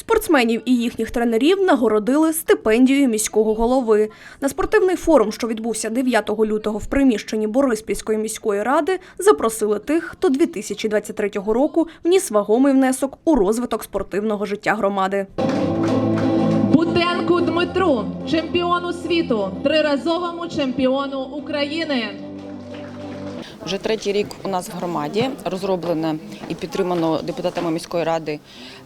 Спортсменів і їхніх тренерів нагородили стипендією міського голови. На спортивний форум, що відбувся 9 лютого в приміщенні Бориспільської міської ради, запросили тих, хто 2023 року вніс вагомий внесок у розвиток спортивного життя громади. Бутенку Дмитру, чемпіону світу, триразовому чемпіону України. Вже третій рік у нас в громаді розроблено і підтримано депутатами міської ради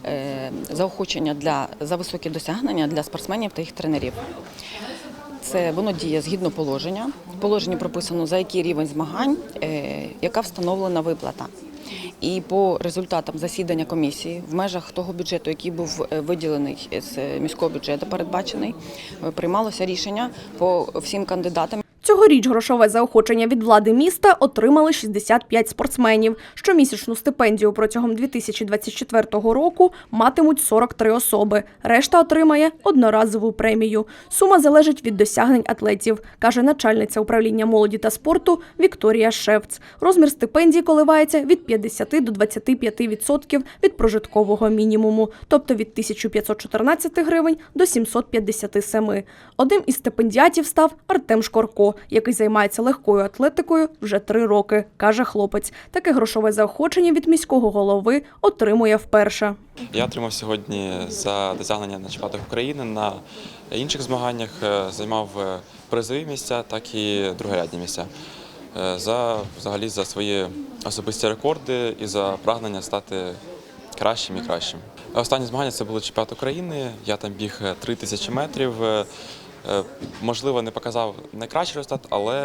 е, заохочення для за високі досягнення для спортсменів та їх тренерів. Це воно діє згідно положення. В положенні прописано за який рівень змагань, е, яка встановлена виплата. І по результатам засідання комісії в межах того бюджету, який був е, виділений з міського бюджету, передбачений, приймалося рішення по всім кандидатам. Цьогоріч грошове заохочення від влади міста отримали 65 спортсменів. Щомісячну стипендію протягом 2024 року матимуть 43 особи. Решта отримає одноразову премію. Сума залежить від досягнень атлетів, каже начальниця управління молоді та спорту Вікторія Шевц. Розмір стипендії коливається від 50 до 25% від прожиткового мінімуму, тобто від 1514 гривень до 757. Одним із стипендіатів став Артем Шкорко, який займається легкою атлетикою вже три роки, каже хлопець. Таке грошове заохочення від міського голови отримує вперше. Я отримав сьогодні за досягнення на чемпіонатах України на інших змаганнях. е, Займав е, призові місця, так і другорядні місця. Е, За взагалі за свої особисті рекорди і за прагнення стати кращим і кращим. Останні змагання це були чемпіонат України. Я там біг е, 3000 метрів. Е, Можливо, не показав найкращий результат, але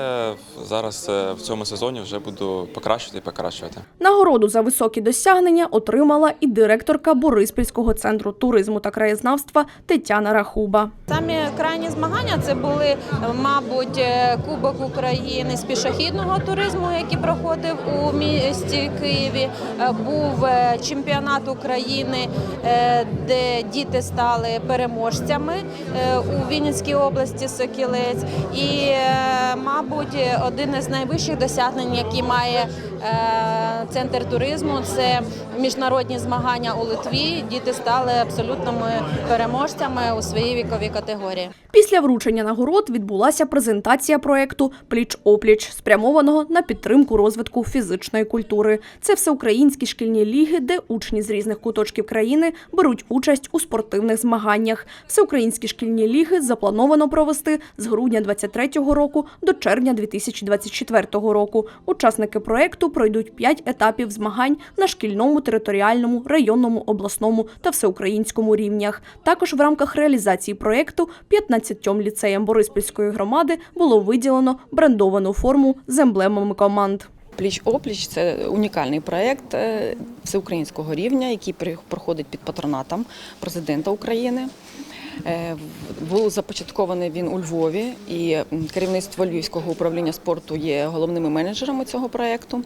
зараз е, в цьому сезоні вже буду покращувати і покращувати. Нагороду за високі досягнення отримала і директорка Бориспільського центру туризму та краєзнавства Тетяна Рахуба. Самі крайні змагання це були, мабуть, е, Кубок України з пішохідного туризму, який проходив у місті Києві. Був чемпіонат України, де діти стали переможцями у Вінницькій області Сокілець. І, е, мабуть, один із найвищих досягнень, які має е, центр туризму, це міжнародні змагання у Литві. Діти стали абсолютними переможцями у своїй віковій категорії. Після вручення нагород відбулася презентація проекту Пліч-опліч, спрямованого на підтримку розвитку фізичної культури. Це всеукраїнські шкільні ліги, де учні з різних куточків країни беруть участь у спортивних змаганнях. Всеукраїнські шкільні ліги заплановано провести з грудня 2023 року до червня 2024 року. Учасники проекту пройдуть п'ять етапів змагань на шкільному, територіальному, районному, обласному та всеукраїнському рівнях. Також в рамках реалізації проекту 15 ліцеям Бориспільської громади було виділено брендовану форму з емблемами команд. Пліч опліч це унікальний проєкт всеукраїнського рівня, який проходить під патронатом президента України. Е, Був започаткований він у Львові, і керівництво Львівського управління спорту є головними менеджерами цього проєкту.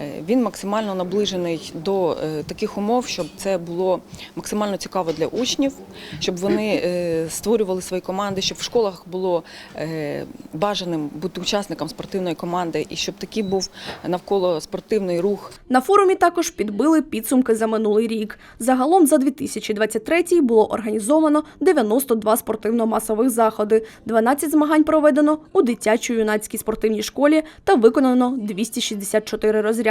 Е, Він максимально наближений до е, таких умов, щоб це було максимально цікаво для учнів, щоб вони е, створювали свої команди, щоб в школах було бажаним бути учасником спортивної команди, і щоб такий був навколо спортивний рух. На форумі також підбили підсумки за минулий рік. Загалом за 2023 було організовано 92 спортивно-масових заходи, 12 змагань проведено у дитячо-юнацькій спортивній школі та виконано 264 розряди.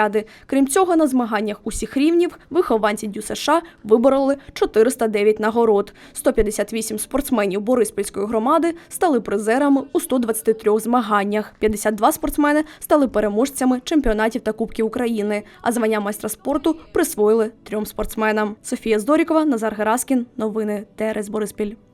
Крім цього, на змаганнях усіх рівнів вихованці ДЮСШ вибороли 409 нагород. 158 спортсменів Бориспільської громади стали призерами у 123 змаганнях. 52 спортсмени стали переможцями чемпіонатів та Кубків України, а звання майстра спорту присвоїли трьом спортсменам. Софія Здорікова, Назар Гераскін. Новини ТРС Бориспіль.